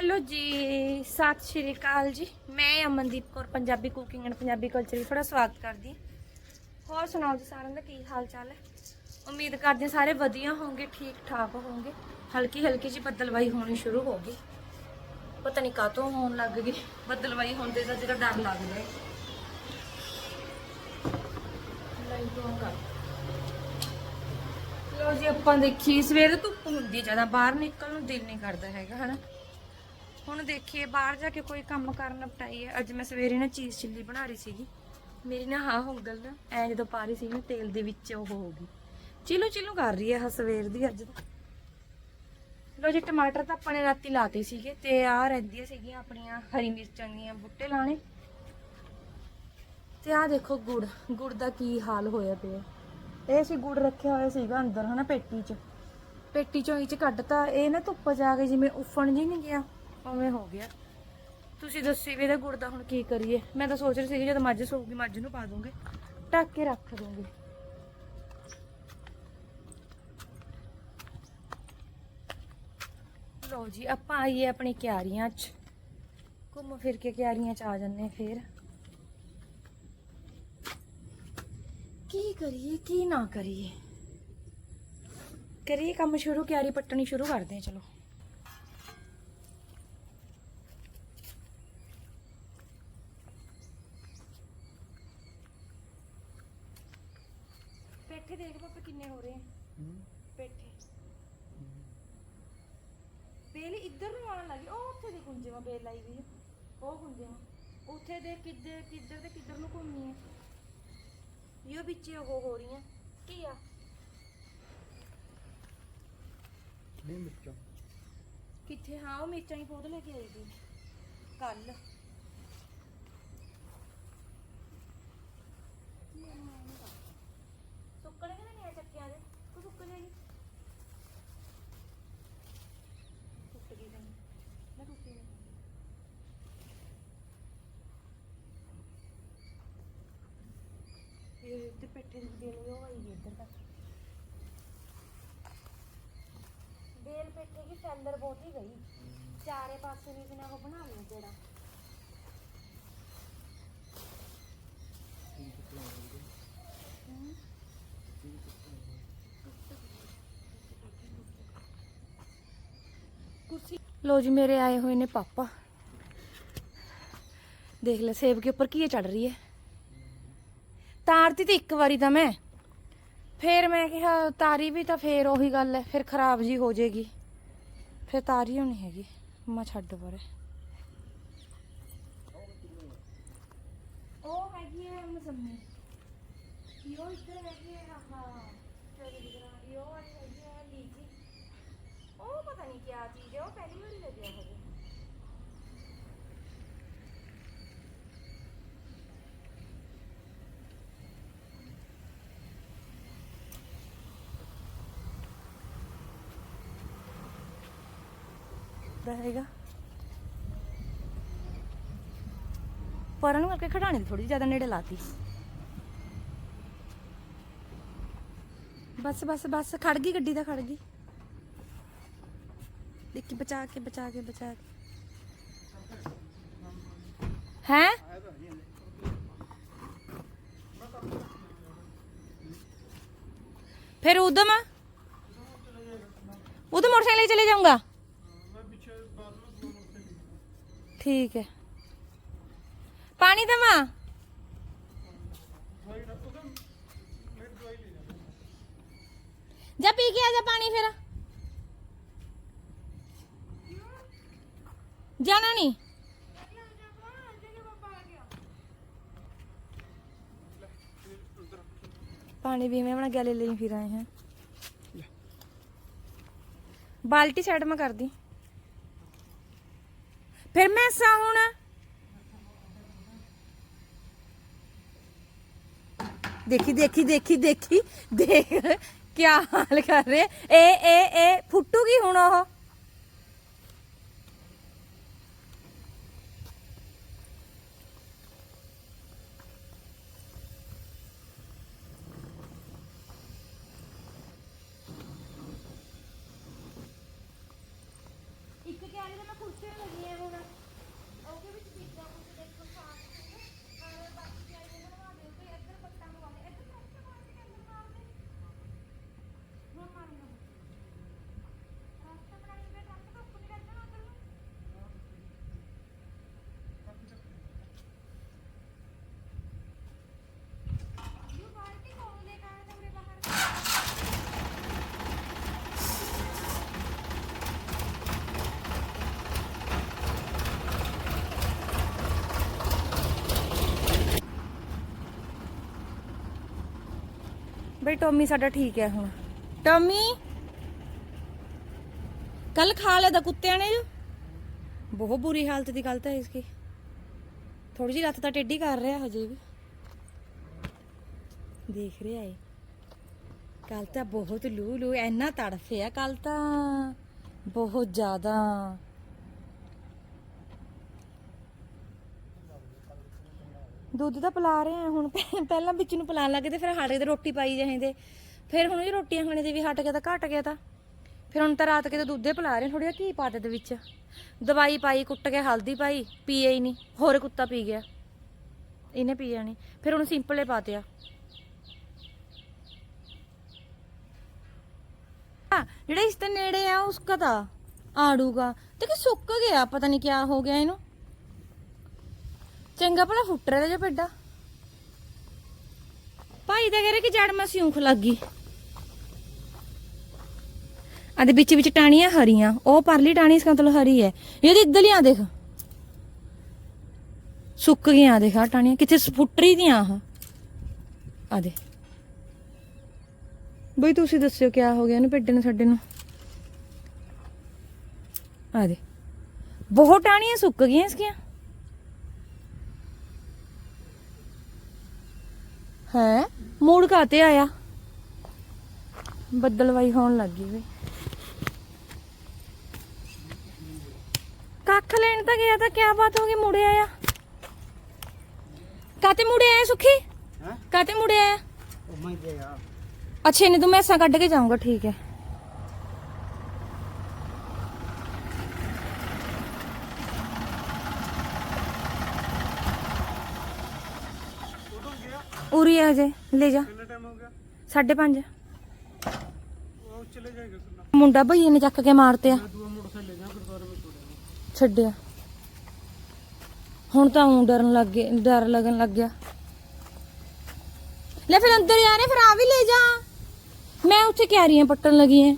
Hello ਜੀ, ਸਤਿ ਸ਼੍ਰੀ ਅਕਾਲ ਜੀ। ਮੈਂ Amandeep Kaur, Punjabi cooking and Punjabi culture ਵਿੱਚ ਤੁਹਾਡਾ ਸਵਾਗਤ ਕਰਦੀ ਹੋਰ ਸੁਣਾਓ ਜੀ ਸਾਰਿਆਂ ਦਾ, ਕੀ ਹਾਲ ਚਾਲ ਹੈ? ਉਮੀਦ ਕਰਦੇ ਹਾਂ ਸਾਰੇ ਵਧੀਆ ਹੋਵੋਗੇ ਠੀਕ ਠਾਕ ਹੋਵੋਗੇ ਹਲਕੀ ਹਲਕੀ ਜੀ ਬੱਦਲਵਾਈ ਹੋਣੀ ਸ਼ੁਰੂ ਹੋ ਗਈ। ਪਤਾ ਨਹੀਂ ਕਾਤੋਂ ਹੋਣ ਲੱਗ ਗਈ। ਬੱਦਲਵਾਈ ਹੁੰਦੇ ਤਾਂ ਜਿਹੜਾ ਡਰ ਲੱਗਦਾ ਹੈ ਲਾਈਟ ਕਰ। ਲੋ ਜੀ, ਆਪਾਂ ਦੇਖੀ ਸਵੇਰੇ ਧੁੱਪ ਹੁੰਦੀ ਜ਼ਿਆਦਾ, ਬਾਹਰ ਨਿਕਲਣ ਨੂੰ ਦਿਲ ਨਹੀਂ ਕਰਦਾ ਹੈਗਾ, ਹਨਾ? ਹੁਣ ਦੇਖੀਏ, ਬਾਹਰ ਜਾ ਕੇ ਕੋਈ ਕੰਮ ਕਰਨ ਪਟਾਈਏ ਅੱਜ ਮੈਂ ਸਵੇਰੇ ਨਾ ਚੀਜ਼ ਚਿੱਲੀ ਬਣਾ ਰਹੀ ਸੀਗੀ। ਮੇਰੀ ਨਾ ਹਾਂ ਉਂਗਲ ਨਾ, ਐ ਜਦੋਂ ਪਾ ਰਹੀ ਸੀ ਨਾ, ਤੇਲ ਦੇ ਵਿੱਚ ਉਹ ਹੋ ਗਈ। ਚਿਲੂ ਚਿਲੂ ਕਰ ਰਹੀ ਹੈ ਆਹ ਸਵੇਰ ਦੀ ਅੱਜ ਤਾਂ। ਲੋ ਜੀ, ਟਮਾਟਰ ਤਾਂ ਆਪਾਂ ਰਾਤੀ ਲਾਤੇ ਸੀਗੇ ਤੇ ਆ ਰਹਿੰਦੀਆਂ ਸੀਗੀਆਂ ਆਪਣੀਆਂ ਹਰੀ ਮਿਰਚਾਂ ਦੀਆਂ ਬੁੱਟੇ ਲਾਣੇ ਤੇ ਆ ਦੇਖੋ ਗੁੜ ਗੁੜ ਦਾ ਕੀ ਹਾਲ ਹੋਇਆ ਪਿਆ। ਇਹ ਸੀ ਗੁੜ ਰੱਖਿਆ ਹੋਇਆ ਸੀਗਾ ਅੰਦਰ, ਹਨਾ, ਪੇਟੀ 'ਚ। ਪੇਟੀ 'ਚੋਂ ਇਹ 'ਚ ਕੱਢਤਾ, ਇਹ ਨਾ ਧੁੱਪ ਜਾ ਕੇ ਜਿਵੇਂ ਉਫਣ ਜੀ ਨਹੀਂ ਗਿਆ। ਉਵੇਂ ਹੋ ਗਿਆ। ਤੁਸੀਂ ਦੱਸੀ ਵੀ ਇਹਦਾ ਗੁੜ ਦਾ ਹੁਣ ਕੀ ਕਰੀਏ? ਮੈਂ ਤਾਂ ਸੋਚ ਰਹੀ ਸੀ ਜਦੋਂ ਮੱਝ ਸੋਊਗੀ, ਮੱਝ ਨੂੰ ਪਾ ਦੂੰਗੇ। ਢੱਕ ਕੇ ਰੱਖ ਦੂੰਗੇ। ਲਓ ਜੀ, ਆਪਾਂ ਆਈਏ ਆਪਣੀ ਕਿਆਰੀਆਂ 'ਚ। ਘੁੰਮ ਫਿਰ ਕੇ ਕਿਆਰੀਆਂ 'ਚ ਆ ਜੰਨੇ ਫੇਰ। ਕੀ ਕਰੀਏ, ਕੀ ਨਾ ਕਰੀਏ? ਕਰੀਏ ਕੰਮ ਸ਼ੁਰੂ, ਕਿਆਰੀ ਪੱਟਣੀ ਸ਼ੁਰੂ ਕਰਦੇ ਹਾਂ, ਚਲੋ ਪੇਠੇ ਦੇਖ ਪਾਪਾ ਕਿੰਨੇ ਹੋ ਰਹੇ ਆ ਪੇਠੇ ਬੇਲ ਇੱਧਰ ਨੂੰ ਆਉਣ ਲੱਗੀ ਉਹ ਉੱਥੇ ਦੀ ਕੁੰਜੇ ਮਾ ਬੇਲ ਲਾਈ ਵੀ ਹੈ। ਉਹ ਕੁੰਜੇ ਮਾ ਉੱਥੇ ਦੇ ਕਿੱਧਰ ਕਿੱਧਰ ਤੇ ਕਿੱਧਰ ਨੂੰ ਘੁੰਮੀ ਹੈ ਇਹ ਵਿੱਚ ਉਹ ਹੋ ਰਹੀਆਂ। ਕੀ ਆ? ਨਹੀਂ ਮਿਰਚਾਂ। ਕਿੱਥੇ? ਹਾਂ ਉਹ ਮਿਰਚਾਂ ਹੀ ਪੌਦ ਲੈ ਕੇ ਆਈ ਸੀ। ਕੱਲ ਸੁੱਕਣਗੇ ਨਾ ਨਹੀਂ ਆ ਚੱਕਿਆਂ ਦੇ ਤੂੰ ਸੁੱਕ ਜਾਏਗੀ ਟੁੱਟ ਗਈ ਤਾਂ ਮੈਂ ਟੁੱਟੀ ਨਹੀਂ ਇਹ ਤੇ ਪੱਠੇ ਦੀ ਬੇਲ ਉਹ ਆਈ ਹੈ ਇੱਧਰ ਤੱਕ ਬੇਲ ਪੇਠੇ ਦੀ ਸੈਲਰ ਬਹੁਤ ਹੀ ਗਈ ਚਾਰੇ ਪਾਸੇ ਵੀ ਬਿਨਾ ਉਹ ਬਣਾ ਲਿਆ ਜਿਹੜਾ ਕੁਰਸੀ ਲੋ ਜੀ ਮੇਰੇ ਆਏ ਹੋਏ ਨੇ ਪਾਪਾ ਦੇਖ ਲੈ ਸੇਬ ਕੇ ਉੱਪਰ ਕੀ ਚੜ ਰਹੀ ਹੈ ਤਾਰਤੀ ਤੇ ਇੱਕ ਵਾਰੀ ਤਾਂ ਮੈਂ। ਫੇਰ ਮੈਂ ਕਿਹਾ, ਤਾਰੀ ਵੀ ਤਾਂ ਫੇਰ ਉਹੀ ਗੱਲ ਹੈ ਫਿਰ ਖਰਾਬ ਜੀ ਹੋ ਜਾਏਗੀ ਫਿਰ ਤਾਰੀ ਹੋਣੀ ਹੈਗੀ ਮਾ ਛੱਡ ਪਰੇ। ਉਹ ਹੈਗੀ ਹੈ ਮਸੰਮੀ। ਯੋ ਇੱਧਰ ਹੈਗੀ ਹੈ ਆਹਾ ਚੋਰੀ ਦੀ ਤਰ੍ਹਾਂ। ਯੋ ਵਾਲੀ ਹੈਗੀ ਹੈ ਲੀਚੀ। ਉਹ ਪਤਾ ਨਹੀਂ ਕੀ ਚੀਜ਼ ਹੈ ਉਹ ਪਹਿਲੀ ਵਾਰੀ ਲੱਗਿਆ ਹੋਵੇ। ਲੱਗਾ ਹੈਗਾ। ਪਰਨ ਕਰਕੇ ਖਡਾਣੇ ਦੀ ਥੋੜੀ ਜ਼ਿਆਦਾ ਨੇੜੇ ਲਾਤੀ। ਬਸ ਬਸ ਬਸ ਖੜ ਗਈ ਗੱਡੀ ਦਾ ਖੜ ਗਈ। ਦੇਖੀ ਬਚਾ ਕੇ ਬਚਾ ਕੇ ਬਚਾ ਕੇ। ਹੈ? ਫਿਰ ਉਦਮ ਉਦਮ ਮੋਟਰਸਾਈਕਲ ਚਲੇ ਜਾਊਂਗਾ? ठीक है। पानी दमा जा पी के, आ जा पानी फिर। जाना नहीं? पानी भी मैं अपना गले फिर आए हैं। बाल्टी साइड में कर दी। ਫਿਰ ਮੈਂ ਸਾ ਹੁਣ? ਦੇਖੀ ਦੇਖੀ ਦੇਖੀ ਦੇਖੀ। ਦੇਖ ਕੀ ਹਾਲ ਕਰ ਰਹੇ। ਏ ਏ ਏ ਫੁੱਟੂਗੀ ਹੁਣ ਉਹ? ਬਈ ਟੋਮੀ ਸਾਡਾ ਠੀਕ ਹੈ ਹੁਣ। ਟੋਮੀ? ਕੱਲ ਖਾ ਲਿਆ ਦਾ ਕੁੱਤਿਆਂ ਨੇ। ਜੋ ਬਹੁਤ ਬੁਰੀ ਹਾਲਤ ਦੀ ਗਲਤ ਹੈ ਇਸकी ਥੋੜੀ ਜਿਹੀ ਲੱਤ ਤਾਂ ਟੇਢੀ ਕਰ ਰਿਹਾ ਹਜੇ ਵੀ। ਦੇਖ ਰਿਹਾ ਏ। ਕੱਲ ਤਾਂ ਬਹੁਤ ਲੂ ਲੂ ਇੰਨਾ ਤੜਫਿਆ ਕੱਲ ਤਾਂ। ਬਹੁਤ ਜ਼ਿਆਦਾ। ਦੁੱਧ ਤਾਂ ਪਿਲਾ ਰਹੇ ਆ ਹੁਣ ਪਹਿਲਾਂ ਵਿੱਚ ਨੂੰ ਪਿਲਾਉਣ ਲੱਗੇ ਤੇ ਫਿਰ ਹਟ ਗਏ ਤੇ ਰੋਟੀ ਪਾਈ ਜਾਂਦੇ ਫਿਰ ਹੁਣ ਇਹ ਰੋਟੀਆਂ ਖਾਣੇ ਤੇ ਵੀ ਹਟ ਗਿਆ ਤਾਂ ਘਟ ਗਿਆ ਤਾਂ। ਫਿਰ ਹੁਣ ਤਾਂ ਰਾਤ ਕੇ ਤਾਂ ਦੁੱਧੇ ਪਿਲਾ ਰਹੇ ਥੋੜੀ ਜਿਹਾ ਘੀ ਪਾ ਦੇ ਦੇ ਵਿੱਚ। ਦਵਾਈ ਪਾਈ, ਕੁੱਟ ਕੇ ਹਲਦੀ ਪਾਈ, ਪੀਏ ਹੀ ਨਹੀਂ, ਹੋਰ ਕੁੱਤਾ ਪੀ ਗਿਆ। ਇਹਨੇ ਪੀ ਜਾਣੀ ਫਿਰ ਉਹਨੂੰ ਸਿੰਪਲੇ ਪਾਤਿਆ ਆ। ਜਿਹੜਾ ਇਸ ਤੇ ਨੇੜੇ ਆ ਉਸਕਾ ਤਾਂ ਆੜੂਗਾ ਤੇ ਕਿ ਸੁੱਕ ਗਿਆ, ਪਤਾ ਨਹੀਂ ਕਿਆ ਹੋ ਗਿਆ ਇਹਨੂੰ। ਚੰਗਾ ਭਲਾ ਫੁੱਟ ਰਿਹਾ ਜਿਹਾ ਪੇਡਾ। ਭਾਈ ਦਾ ਕਰੇ ਕਿ ਜੜ ਮਾ ਸਿਉਂਖ ਲੱਗ ਆਦੇ ਵਿੱਚ ਵਿੱਚ ਟਾਣੀਆਂ ਹਰੀਆਂ, ਉਹ ਪਰਲੀ ਟਾਣੀ ਇਸ ਮਤਲਬ ਹਰੀ ਹੈ। ਇਹਦੀ ਇੱਧਰਲੀਆਂ ਦੇਖ। ਸੁੱਕ ਗਈਆਂ ਦੇਖ ਆ ਟਾਣੀਆਂ ਕਿੱਥੇ ਫੁੱਟਰੀ ਦੀਆਂ ਆਹ। ਆ ਦੇ। ਬਈ ਤੁਸੀਂ ਦੱਸਿਓ ਕਿਆ ਹੋ ਗਿਆ ਇਹਨੂੰ ਪੇਡੇ ਨੂੰ, ਸਾਡੇ ਨੂੰ। ਆ ਦੇ। ਬਹੁਤ ਟਾਣੀਆਂ ਸੁੱਕ ਗਈਆਂ ਇਸਕੀਆਂ ਹੈ ਮੂਡ ਕਾਤੇ ਆਇਆ ਬੱਦਲਵਾਈ ਹੋਣ ਲੱਗੀ ਵੇ ਕੱਖ ਲੈਣ ਤਾਂ ਗਿਆ ਤਾਂ ਕਿਆ ਬਾਤ ਹੋ ਗਈ ਮੁੜੇ ਆਇਆ ਕਾਤੇ ਮੁੜੇ ਆਇਆ ਸੁਖੀ ਹੈ ਕਾਤੇ ਮੁੜੇ ਆਇਆ ਉਹ ਮੈਂ ਗਿਆ ਅੱਛਾ ਇਹਨੇ ਤੂੰ ਮੈਸਾਂ ਕੱਢ ਕੇ ਜਾਊਂਗਾ ਠੀਕ ਹੈ ਉਦੋਂ ਗਿਆ ਉਰੀ ਆ ਜੇ ਲੈ ਜਾ। ਕਿੰਨਾ ਟਾਈਮ ਹੋ ਗਿਆ? 5:30 ਉਹ ਚਲੇ ਜਾਏਗਾ ਕਿੰਨਾ ਮੁੰਡਾ ਭਈਏ ਨੇ ਚੱਕ ਕੇ ਮਾਰਤੇ ਆ ਮੈਂ ਦੂਆ ਮੋਟਰਸਾਈਕਲ ਲੈ ਜਾ ਗੁਰਦੁਆਰੇ ਵਿੱਚ ਛੋੜਿਆ ਛੱਡਿਆ। ਹੁਣ ਤਾਂ ਉਹ ਡਰਨ ਲੱਗ ਗਿਆ ਡਰ ਲੱਗਣ ਲੱਗ ਗਿਆ। ਲੈ ਫਿਰ ਅੰਦਰ ਯਾਰੇ ਫਿਰ ਆ ਵੀ ਲੈ ਜਾ। ਮੈਂ ਉੱਥੇ ਕਿਆਰੀਆਂ ਪੱਟਣ ਲੱਗੀ ਐ।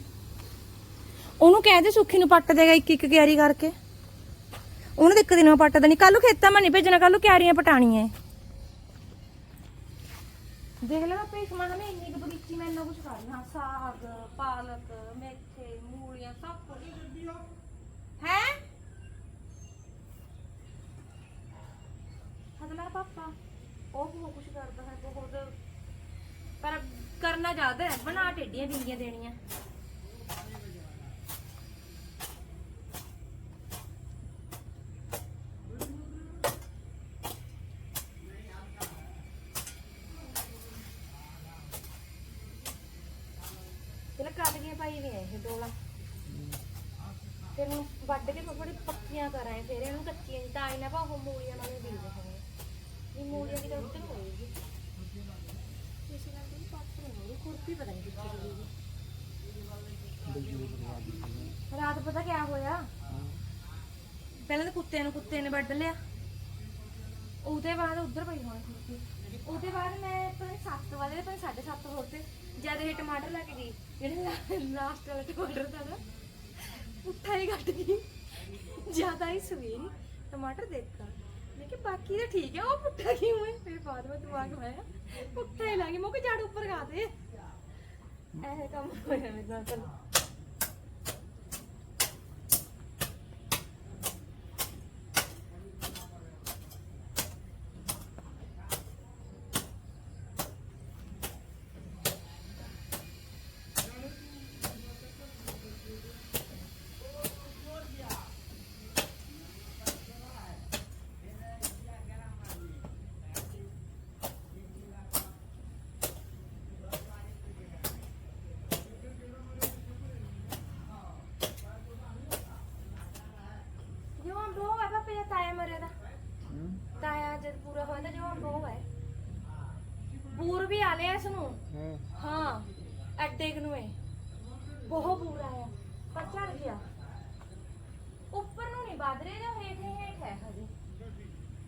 ਉਹਨੂੰ ਕਹਿ ਦੇ ਸੁੱਖੀ ਨੂੰ ਪੱਟ ਦੇਗਾ ਇੱਕ ਇੱਕ ਕਿਆਰੀ ਕਰਕੇ। ਉਹਨੂੰ ਇੱਕ ਦਿਨ ਪੱਟਦਾ ਨਹੀਂ ਕੱਲ ਨੂੰ ਖੇਤਾਂ ਮੈਂ ਨਹੀਂ ਭੇਜਣਾ ਕੱਲ ਨੂੰ ਕਿਆਰੀਆਂ ਪਟਾਣੀਆਂ ਦੇਖ ਲੈ ਆਪੇ ਸਮਾਨ ਮੈਂ ਇੰਨੀ ਕੁ ਬਗੀਚੀ ਮੈਂ ਇੰਨਾ ਕੁਝ ਕਰ ਰਹੀ ਹਾਂ ਸਾਗ ਪਾਲਕ ਮੇਥੇ ਮੂਲੀਆਂ ਸਭ ਕੁਝ ਹੈ? ਹਦਲਾ ਪਾਪਾ। ਉਹ ਬਹੁਤ ਕੁਝ ਕਰਦਾ ਹੈ ਬਹੁਤ। ਪਰ ਕਰਨਾ ਜ਼ਿਆਦਾ ਹੈ ਬਣਾ ਟੇਡੀਆਂ ਬਿੰਦੀਆਂ ਦੇਣੀਆਂ ਚਲ ਕੱਟ ਗਈਆਂ ਪਾਈ ਵੀ ਇਹ ਡੋਲਾ ਫਿਰ ਹੁਣ ਵੱਢ ਕੇ ਥੋੜੀ ਪੱਕੀਆਂ ਕਰਾਂ ਫਿਰ ਇਹਨੂੰ ਕੱਚੀਆਂ ਜਿਹਾ ਤਾਂ ਆਈ ਨਾ ਭਾਵੇਂ ਮੂਲੀਆਂ ਨਾਲ ਹੀ ਬੀਜ ਹੋਣੇ ਇਹ ਮੂਲੀਆਂ ਦੀ ਤਾਂ ਉੱਤੇ ਹੋਏਗੀ ਕਿਸੇ ਨਾਲ ਦੀ ਪੱਕ ਨਹੀਂ ਹੋਣੀ ਕੁਰਪੀ ਪਤਾ ਨਹੀਂ ਕਿੱਥੇ ਗਈ ਰਾਤ ਪਤਾ ਕਿਆ ਹੋਇਆ ਪਹਿਲਾਂ ਤਾਂ ਕੁੱਤਿਆਂ ਨੂੰ ਕੁੱਤੇ ਨੇ ਵੱਢ ਲਿਆ। ਉਹਦੇ ਬਾਅਦ ਉੱਧਰ ਪਈ ਹੋਣੀ ਕੁਰਪੀ ਉਹਦੇ ਬਾਅਦ ਮੈਂ ਪਤਾ 7 ਵਜੇ ਪਤਾ 7:30 ਹੋ ਤੇ ਜਦ ਇਹ ਟਮਾਟਰ ਲੈ ਗਈ, ਜਿਹੜੇ ਲਾਸਟ ਵਾਲਾ ਟਮਾਟਰ ਦਾ ਨਾ, ਪੁੱਠਾ ਹੀ ਕੱਟ ਗਈ। ਜ਼ਿਆਦਾ ਹੀ ਸਵੇਰੀ ਟਮਾਟਰ ਦੇਖਾ ਮੈਂ ਕਿ ਬਾਕੀ ਤਾਂ ਠੀਕ ਹੈ, ਉਹ ਪੁੱਠਾ ਕਿਉਂ ਹੈ? ਫਿਰ ਬਾਅਦ ਵਿੱਚ ਦਿਮਾਗ ਆਇਆ ਪੁੱਠਾ ਹੀ ਲੱਗੇ ਮੋਕੇ ਝਾੜੂ ਉੱਪਰ ਖਾ ਦੇ। ਇਹ ਕੰਮ ਹੋਇਆ ਮੇਰੇ ਨਾਲ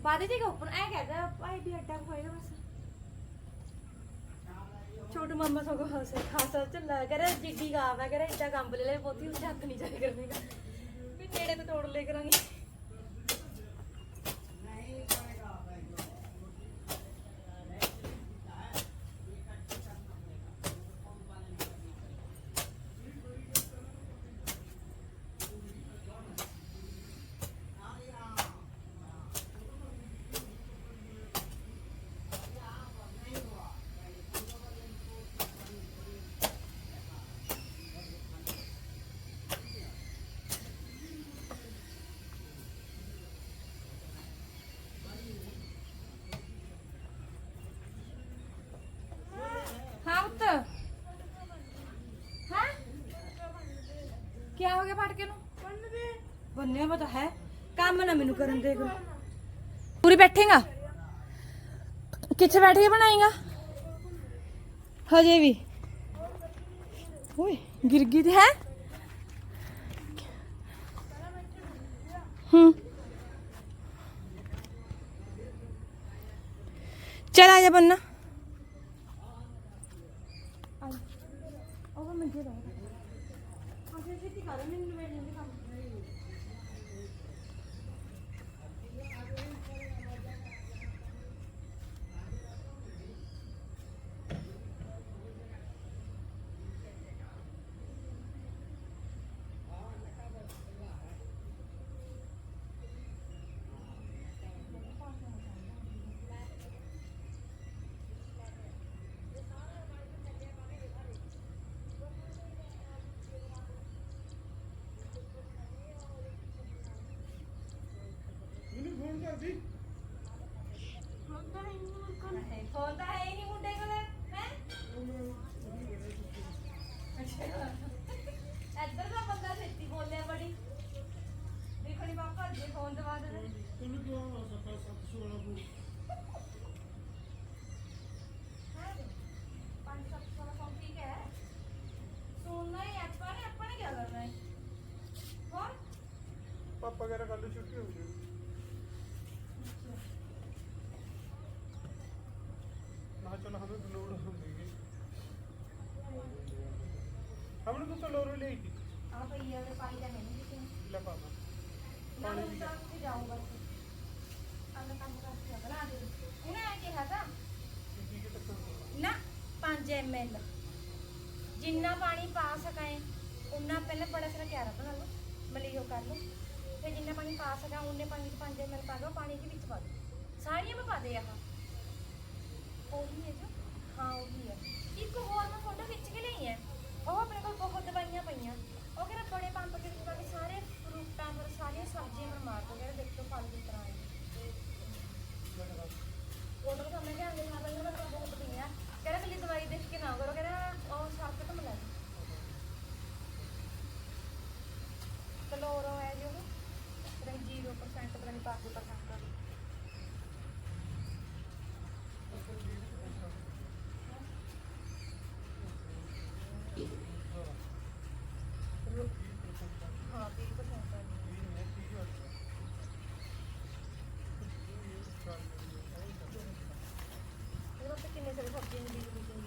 ਵੱਧ ਜੇਗਾ ਉੱਪਰ ਐ ਕਹਿੰਦਾ ਭਾਈ ਵੀ ਐਡਾ ਕੁ ਬਸ। ਛੋਟੂ ਮਾਮਾ ਸਗੋਂ ਹੱਸੇ ਖਾਸਾ ਝੱਲਾ ਕਰੇ ਜਿੱਡੀ ਗਾਵ ਹੈ ਕਰੇ ਇੱਡਾ ਕੰਬ ਲੈ ਲੈ, ਬਹੁਤੀ ਉੱਤੇ ਹੱਥ ਨਹੀਂ ਜਾਏ ਕਰਨੇ। ਵੀ ਨੇੜੇ ਤੋਂ ਤੋੜ ਲੈ ਕਰਾਂਗੇ। ਬੰਨਿਆ ਪਤਾ ਹੈ। ਕੰਮ ਨਾ ਮੈਨੂੰ ਕਰਨ ਦੇ ਪੂਰੀ ਬੈਠੇਗਾ? ਕਿੱਥੇ ਬੈਠ ਕੇ ਬਣਾਏਗਾ ਹਜੇ ਵੀ। ਓਏ ਗਿਰ ਗਈ ਤੇ ਹੈ? ਹੂੰ। ਚਲ ਆ ਜਾ ਬੰਨਾ ਉਹ ਮੰਜੇ ਦਾ ਆਜੇ ਛੇਤੀ ਕਰ ਮੈਨੂੰ ਨਵੇਂ ਨਵੇਂ ਕੰਮ ਮੈਨੂੰ ਫੋਨ ਕਰਦੀ ਫੋਨ ਤਾਂ ਹੈ ਹੀ ਨਹੀਂ ਮੁੰਡੇ ਕੋਲ ਹੈ? ਇੱਧਰ ਦਾ ਬੰਦਾ ਛੇਤੀ ਬੋਲਿਆ ਬੜੀ। ਦੇਖੋ ਨੀ ਪਾਪਾ ਅੱਗੇ ਫੋਨ ਦਵਾ ਦੇ ਤੈਨੂੰ ਕਿਉਂ ਆ ਸਕਾ 700 ਵਾਲਾ ਫੋਨ ਪੰਜ ਸੱਤ ਸੌ ਦਾ ਫੋਨ ਠੀਕ ਹੈ। ਸੁਣਨਾ ਹੀ ਆਪਾਂ ਨੇ ਆਪਾਂ ਨੇ ਕੀ ਕਰਨਾ ਹੈ? ਹੋਰ? ਪਾਪਾ ਕਹਿੰਦਾ ਕੱਲ ਛੁੱਟੀ ਹੋ ਗਈ ਜਿੰਨਾ ਪਾਣੀ ਪਾ ਸਕਾਏ ਉਨਾ ਪਹਿਲਾਂ ਬੜਾ ਸਾਰਾ ਕਿਆਰਾ ਬਣਾ ਲਓ ਮਲੀਓ ਕਰ ਲਓ। ਫਿਰ ਜਿੰਨਾ ਪਾਣੀ ਪਾ ਸਕਾਂ ਉਹਨੇ ਪਾਣੀ ਚ 5 ml ਪਾ ਦਿਓ ਪਾਣੀ ਦੇ ਵਿੱਚ ਪਾ ਦਿਓ ਸਾਰੀਆਂ ਮੈਂ ਪਾ ਦੇ ਆਹ। ਉਹੀ ਹੈ ਜੋ। ਹਾਂ ਉਹੀ ਹੈ। ਇੱਕ ਹੋਰ ਮੈਂ ਫੋਟੋ ਵਿੱਚ ਕੇ ਲਈ ਹੈ। ਉਹ ਆਪਣੇ ਕੋਲ ਬਹੁਤ ਦਵਾਈਆਂ ਪਈਆਂ। ਉਹ ਕਹਿੰਦਾ ਬੜੇ ਪੰਪ ਕੇ ਵਿੱਚ ਪਾ ਕੇ ਸਾਰੇ ਫਰੂਟਾਂ ਪਰ ਸਾਰੀਆਂ ਸਬਜ਼ੀਆਂ ਪਰ ਮਾਰ ਦੋ ਕਹਿੰਦਾ ਦੇਖੋ ਫਲ ਕਿਸ ਤਰ੍ਹਾਂ ਹੈ ਉਹ ਤਾਂ ਸਮਝ ਗਿਆ ਅੰਦਰ ਖਾਣਾ ਇਹਨਾਂ ਦਾ ਬਹੁਤ ਪਈਆਂ ਕਹਿੰਦਾ ਕੱਲੀ ਦਵਾਈ ਦੇਖ ਕੇ ਨਾ ਕਰੋ ਕਹਿੰਦਾ ਉਹ ਸਾਫ਼ ਖਤਮ ਲੈ ਕਲੋਰੋ ਹੈ ਜੋ ਪਤਾ ਨਹੀਂ 0% ਪਤਾ ਨਹੀਂ ਪਾਸ ਪਰਸੈਂਟ ਦਾ ਹਾਂ 20% ਦਾ ਇਹਦਾ ਤਾਂ ਕਿੰਨੇ ਸਾਰੇ ਸਬਜ਼ੀਆਂ ਦੀ ਬੀਜ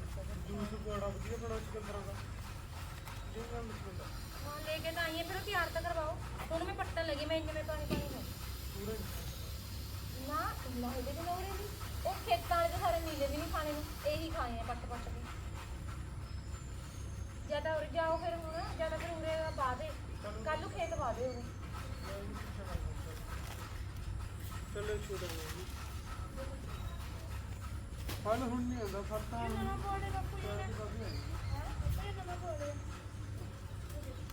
ਜੂਸ ਬੜਾ ਵਧੀਆ ਬਣਾ ਚਿਕੰਦਰਾਂ ਦਾ। ਜੋ ਮੈਂ ਮਿਲਦਾ ਹਾਂ ਲੈ ਕੇ ਤਾਂ ਆਈਏ ਫਿਰ ਉਹ ਤਿਆਰ ਤਾਂ ਕਰਵਾਓ। ਹੁਣ ਮੈਂ ਪੱਟਣ ਲੱਗੀ ਮੈਂ ਇੰਨੇ ਮੈਂ ਪਾਣੀ ਪਾਣੀ ਹੈ ਪੂਰੇ ਨਾ ਇੰਨਾ ਇਹਦੇ ਤੇ ਲੋੜ ਹੈ ਜੀ ਉਹ ਖੇਤਾਂ ਵਾਲੇ ਤਾਂ ਸਾਰੇ ਨੀਲੇ ਵੀ ਨਹੀਂ ਖਾਣੇ ਨੂੰ। ਇਹੀ ਖਾਣੇ ਆ ਪੱਟ ਪੱਟ ਕੇ। ਜ਼ਿਆਦਾ ਉਰ ਜਾਓ ਫਿਰ ਹੁਣ ਜ਼ਿਆਦਾ ਫਿਰ ਉਰੇ ਪਾ ਦੇ ਕੱਲ ਨੂੰ ਖੇਤ ਪਾ ਦੇ ਉਰੇ ਚਲੋ ਛੋੜ ਫਲ ਹੁਣ ਨਹੀਂ ਆਉਂਦਾ ਫਲ ਤਾਂ ਨਵਾਂ ਬੋਲੇ ਬਾਪੂ ਜੀ ਨੇ ਕਾਫੀ ਆਈ ਇਹ ਨਵਾਂ ਬੋਲੇ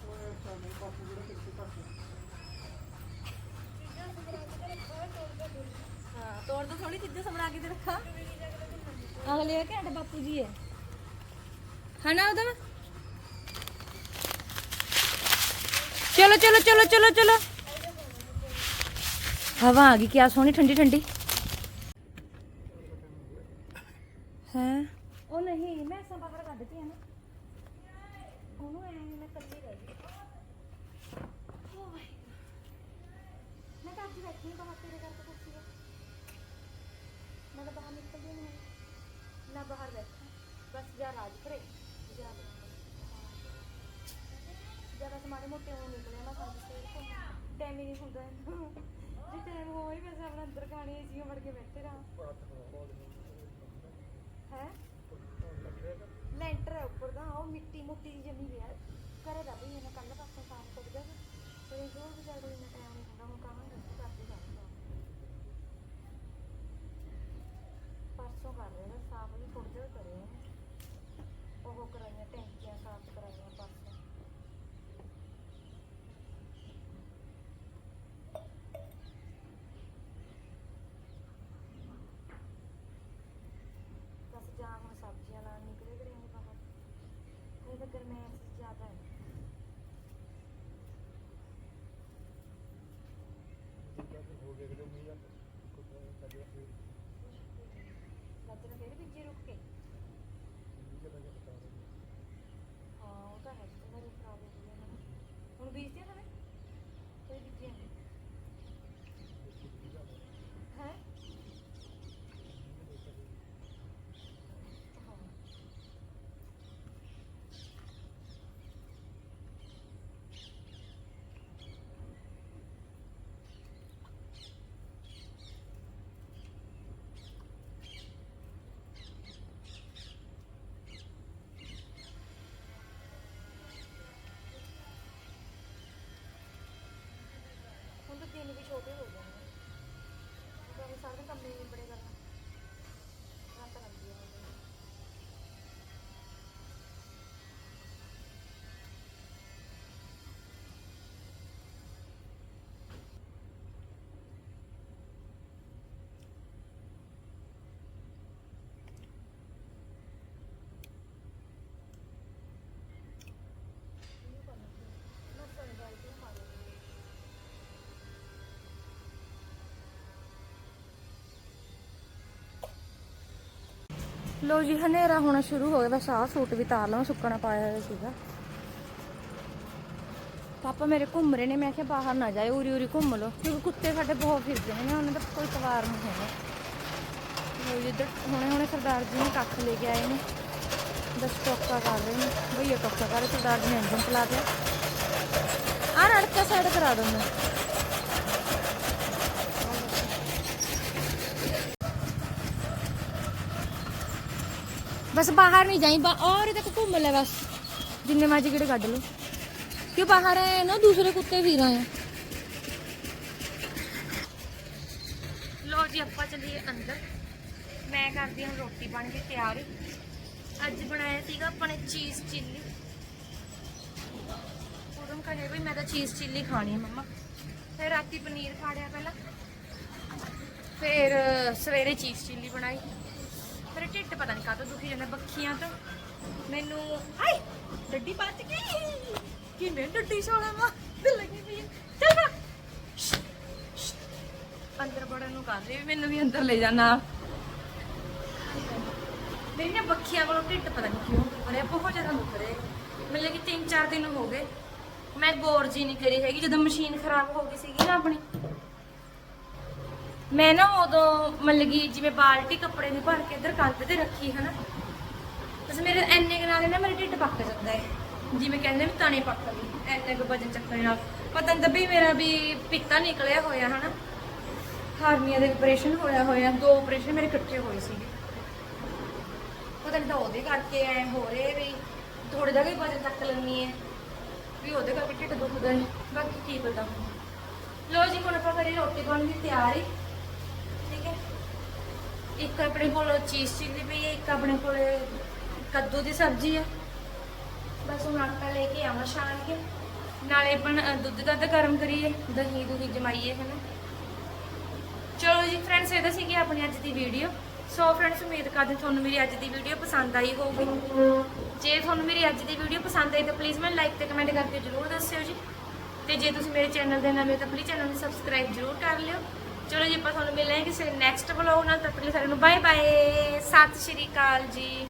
ਉਹ ਸਾਡੇ ਬਾਪੂ ਜਿਹੜੇ ਕਿੱਥੇ ਘੱਟ ਹਾਂ ਤੋੜ ਦੋ ਥੋੜੀ ਚੀਜ਼ਾਂ ਸਮਰਾ ਕੇ ਤੇ ਰੱਖਾ ਅਗਲੇ ਘੰਟੇ ਬਾਪੂ ਜੀ ਹੈ ਹਨਾ ਉਹਦਾ ਚਲੋ ਚਲੋ ਚਲੋ ਚਲੋ ਚਲੋ ਹਵਾ ਆ ਗਈ ਕਿਆ ਸੋਹਣੀ ਠੰਡੀ ਠੰਡੀ ਹੈ ਉਹ ਨਹੀਂ ਮੈਂ ਸਭ ਬਾਹਰ ਕੱਢਤੀ ਆ ਨਾ ਉਹਨੂੰ ਐ ਮੈਂ ਕੱਲੀ ਰਹਿ ਗਈ ਓ ਵਾਹਿਗੁਰੂ ਮੈਂ ਤਾਂ ਅੱਜ ਬੈਠੀ ਹਾਂ ਬਾਹਰ ਤੇਰੇ ਘਰ ਤੋਂ ਕੁਰਸੀ ਤੇ ਮੈਂ ਤਾਂ ਬਾਹਰ ਨਿਕਲਦੀ ਨਹੀਂ ਨਾ ਬਾਹਰ ਬੈਠਾ ਬਸ ਜਾ ਰਾਜ ਕਰੇ ਜਾ ਜਦ ਬਸ ਮਾੜੇ ਮੋਟੇ ਉਹ ਨਿਕਲੇ ਨਾ ਪੰਜ ਛੇ ਟਾਈਮ ਹੀ ਨਹੀਂ ਹੁੰਦਾ ਇਹਨੂੰ। ਜੇ ਟਾਈਮ ਹੋਵੇ ਫਿਰ ਆਪਣਾ ਅੰਦਰ ਖਾਣੀ ਏਸੀਆਂ ਵੜ ਕੇ ਬੈਠੇ ਰਹਾਂ ਹੈ ਲੈਂਟਰ ਹੈ ਉੱਪਰ ਦਾ ਉਹ ਮਿੱਟੀ ਮੁੱਟੀ ਦੀ ਜੰਮੀ ਵੀ ਹੈ ਕਰੇ ਦਾ ਵੀ ਇਹਨੇ ਕੱਲ ਪਾਸੋਂ ਸਾਫ਼ ਕਰ ਗਿਆ ਤੇ ਜੋ ਵੀ ਜਾੜੇ ਇਹਨਾਂ ਟਾਈਮ ਨਹੀਂ ਹੁੰਦਾ, ਹੁਣ ਕਹਾਂਗੇ ਕਰਦੇ ਕਰਦੇ ਪਰਸੋਂ ਕਰ ਰਹੇ ਨੇ ਸਾਫ਼ ਵੀ ਥੋੜੇ ਜਿਹਾ ਕਰੇ ਨੇ ਉਹ ਕਰਾਈਆਂ ਟੈਂਕੀਆਂ ਸਾਫ਼ ਕਰਾਈਆਂ ਪਰਸੋਂ ਬਸ ਜਾ ਹੁਣ ਸਬਜ਼ੀਆਂ ਲਾਣ ਨਿਕਲੇ ਗਏ ਨੇ ਬਾਹਰ ਇਹ ਤਾਂ ਗਰਮੈਸ਼ ਜ਼ਿਆਦਾ ਹੈ ਹੋ ਗਏ ਕਿਤੇ ਮੀਂਹ ਆ ਕਦੇ ਫਿਰ ਫੇਰ ਬੀਜੇ ਰੁਕ ਕੇ? ਹਾਂ ਉਹ ਤਾਂ ਹੈ ਤੇ ਮੇਰੀ ਖਰਾਬ ਹੋ ਗਈ ਨਾ ਹੁਣ ਬੀਜਦੇ ਨਾ ਕੋਈ ਬੀਜੇ ਨਹੀਂ ਹੈ ਹਾਂ ਹੁਣ ਤਾਂ ਦਿਨ ਵੀ ਛੋਟੇ ਹੋ ਗਏ ਨੇ ਤਾਂ ਸਾਰੇ ਕੰਮ ਹੀ ਬੜੇ ਕਰਨਾ ਰਾਤ ਲੱਗਦੀ ਹੈ ਮੈਨੂੰ। ਮੈਂ ਸੌਂ ਗਈ ਤੇ ਮਾਰੇ ਲੋ ਜੀ, ਹਨੇਰਾ ਹੋਣਾ ਸ਼ੁਰੂ ਹੋ ਗਿਆ, ਬਸ ਆਹ ਸੂਟ ਵੀ ਤਾਰ ਲਵਾਂ, ਸੁੱਕਣਾ ਪਾਇਆ ਹੋਇਆ ਸੀਗਾ। ਪਾਪਾ ਮੇਰੇ ਘੁੰਮ ਰਹੇ ਨੇ, ਮੈਂ ਕਿਹਾ ਬਾਹਰ ਨਾ ਜਾਏ, ਉਰੀ ਉਰੀ ਘੁੰਮ ਲਓ, ਕਿਉਂਕਿ ਕੁੱਤੇ ਸਾਡੇ ਬਹੁਤ ਫਿਰਦੇ ਨੇ ਉਹਨਾਂ ਦਾ ਕੋਈ ਤਵਾਰ ਨਹੀਂ ਹੈਗਾ। ਲੋ ਜੀ, ਇੱਧਰ ਹੁਣੇ ਹੁਣੇ ਸਰਦਾਰ ਜੀ ਨੇ ਕੱਖ ਲੈ ਕੇ ਆਏ ਨੇ। ਬਸ ਟੋਕਾ ਕਰ ਰਹੇ ਨੇ ਭਈਆ ਟੋਕਾ ਕਰ ਰਹੇ, ਸਰਦਾਰ ਜੀ ਨੇ ਇੰਜਨ ਚਲਾ ਦਿਆ ਆਹ ਰੜਕਾ ਸਾਈਡ ਕਰਾ ਦੋ ਮੈਂ ਬਸ ਬਾਹਰ ਨਹੀਂ ਜਾਈ, ਬਾ ਔਰ ਤੱਕ ਘੁੰਮ ਲੈ ਬਸ। ਜਿੰਨੇ ਮਰਜ਼ੀ ਕਿਹੜੇ ਕੱਢ ਲਓ। ਕਿ ਬਾਹਰ ਹੈ ਨਾ ਦੂਸਰੇ ਕੁੱਤੇ ਵੀ ਰਹੇ ਲੋ ਜੀ, ਆਪਾਂ ਚੱਲੀਏ ਅੰਦਰ। ਮੈਂ ਕਰਦੀ ਹਾਂ ਰੋਟੀ ਬਣ ਕੇ ਤਿਆਰ। ਅੱਜ ਬਣਾਇਆ ਸੀਗਾ ਆਪਾਂ ਨੇ ਚੀਜ਼ ਚਿੱਲੀ। ਉਦੋਂ ਕਹੇ ਵੀ ਮੈਂ ਤਾਂ ਚੀਜ਼ ਚਿੱਲੀ ਖਾਣੀ ਹੈ ਮੰਮਾ। ਫਿਰ ਰਾਤੀ ਪਨੀਰ ਖਾ ਲਿਆ ਪਹਿਲਾਂ। ਫਿਰ ਸਵੇਰੇ ਚੀਜ਼ ਚਿੱਲੀ ਬਣਾਈ। ਫਿਰ ਢਿੱਡ ਪਤਾ ਨਹੀਂ ਕਾਹਤੋਂ ਦੁਖੀ ਜਾਂਦਾ, ਬੱਖੀਆਂ ਤੋਂ। ਮੈਨੂੰ ਆਈ ਡੱਡੀ ਬਚ ਗਈ। ਕਿਵੇਂ ਡੱਡੀ ਛੋੜਾ ਮਾ ਤੇ ਲੱਗੀ ਪਈ ਹੈ। ਚੱਲ ਭੱਜ। ਅੰਦਰ ਬੜਨ ਨੂੰ ਕਰ ਰਹੀ ਵੀ ਮੈਨੂੰ ਵੀ ਅੰਦਰ ਲੈ ਜਾਣਾ। ਮੇਰੀ ਨਾ ਬੱਖੀਆਂ ਕੋਲੋਂ ਢਿੱਡ ਪਤਾ ਨਹੀਂ ਕਿਉਂ ਦੁਖ ਰਿਹਾ ਬਹੁਤ ਜ਼ਿਆਦਾ ਦੁਖ ਰਿਹਾ। ਮਤਲਬ ਕਿ 3-4 ਦਿਨ ਹੋ ਗਏ। ਮੈਂ ਗੌਰ ਜੀ ਨਹੀਂ ਕਰੀ ਹੈਗੀ, ਜਦੋਂ ਮਸ਼ੀਨ ਖਰਾਬ ਹੋ ਗਈ ਸੀਗੀ ਨਾ ਆਪਣੀ। ਮੈਂ ਨਾ ਉਦੋਂ ਮਤਲਬ ਕਿ ਜਿਵੇਂ ਬਾਲਟੀ ਕੱਪੜੇ ਦੀ ਭਰ ਕੇ ਇੱਧਰ ਕੰਧ ਤੇ ਰੱਖੀ, ਹਨਾ? ਬਸ ਮੇਰੇ ਐਨੇ ਕੁ ਨਾਲ ਨਾ ਮੇਰੇ ਢਿੱਡ ਪੱਕ ਜਾਂਦਾ ਹੈ। ਜਿਵੇਂ ਕਹਿੰਦੇ ਵੀ ਤਣੇ ਪੱਕ ਗਏ ਐਨੇ ਕੁ ਵਜਨ ਚੱਕਣ ਨਾਲ। ਪਤਾ ਨਹੀਂ ਵੀ ਮੇਰਾ ਵੀ ਪਿੱਤਾ ਨਿਕਲਿਆ ਹੋਇਆ, ਹਨਾ? ਹਾਰਨੀਆ ਦੇ ਆਪਰੇਸ਼ਨ ਹੋਇਆ ਹੋਇਆ, ਦੋ ਆਪਰੇਸ਼ਨ ਮੇਰੇ ਇਕੱਠੇ ਹੋਏ ਸੀਗੇ। ਪਤਾ ਨਹੀਂ ਤਾਂ ਉਹਦੇ ਕਰਕੇ ਐ ਹੋ ਰਹੇ ਵੀ ਥੋੜੇ ਜਿਹਾ ਵੀ ਵਜਨ ਚੱਕ ਲੈਣੀ ਹੈ ਵੀ ਉਹਦੇ ਕਰਕੇ ਢਿੱਡ ਦੁਖਦਾ ਹੈ। ਬਾਕੀ ਕੀ ਪਤਾ। ਲੋ ਜੀ, ਹੁਣ ਆਪਾਂ ਕਰੀ ਰੋਟੀ ਬਣਨ ਦੀ ਤਿਆਰੀ। ਠੀਕ ਹੈ। ਇੱਕ ਆਪਣੇ ਕੋਲ ਚੀਜ਼ ਚਿੱਲੀ ਪਈ ਹੈ ਇੱਕ ਆਪਣੇ ਕੋਲ ਕੱਦੂ ਦੀ ਸਬਜ਼ੀ ਹੈ। ਬਸ ਹੁਣ ਆਟਾ ਲੈ ਕੇ ਆਵਾਂ ਛਾਣ ਕੇ। ਨਾਲੇ ਬਣ ਅ, ਦੁੱਧ ਦੱਧ ਗਰਮ ਕਰੀਏ ਦਹੀਂ ਦੁਹੀ ਜਮਾਈਏ ਹਨਾ ਚਲੋ ਜੀ ਫਰੈਂਡਸ ਇਹਦਾ ਸੀਗੀ ਆਪਣੀ ਅੱਜ ਦੀ ਵੀਡੀਓ ਸੋ ਫਰੈਂਡਸ ਉਮੀਦ ਕਰਦੇ ਤੁਹਾਨੂੰ ਮੇਰੀ ਅੱਜ ਦੀ ਵੀਡੀਓ ਪਸੰਦ ਆਈ ਹੋਊਗੀ। ਜੇ ਤੁਹਾਨੂੰ ਮੇਰੀ ਅੱਜ ਦੀ ਵੀਡੀਓ ਪਸੰਦ ਆਈ ਤਾਂ ਪਲੀਜ਼ ਮੈਨੂੰ ਲਾਈਕ ਤੇ ਕਮੈਂਟ ਕਰਕੇ ਜਰੂਰ ਦੱਸਿਓ ਜੀ। ਤੇ ਜੇ ਤੁਸੀਂ ਮੇਰੇ ਚੈਨਲ ਦੇ ਨਵੇਂ ਹੋ ਤਾਂ ਪਲੀਜ਼ ਚੈਨਲ ਨੂੰ ਸਬਸਕ੍ਰਾਈਬ ਜਰੂਰ ਕਰ ਲਿਓ। ਚਲੋ ਜੀ, ਆਪਾਂ ਤੁਹਾਨੂੰ ਮਿਲਾਂਗੇ ਕਿਸੇ ਨੈਕਸਟ ਵਲੌਗ ਨਾਲ। ਤਦ ਤੱਕ ਲਈ ਸਾਰਿਆਂ ਨੂੰ ਬਾਏ ਬਾਏ ਸਤਿ ਸ਼੍ਰੀ ਅਕਾਲ ਜੀ।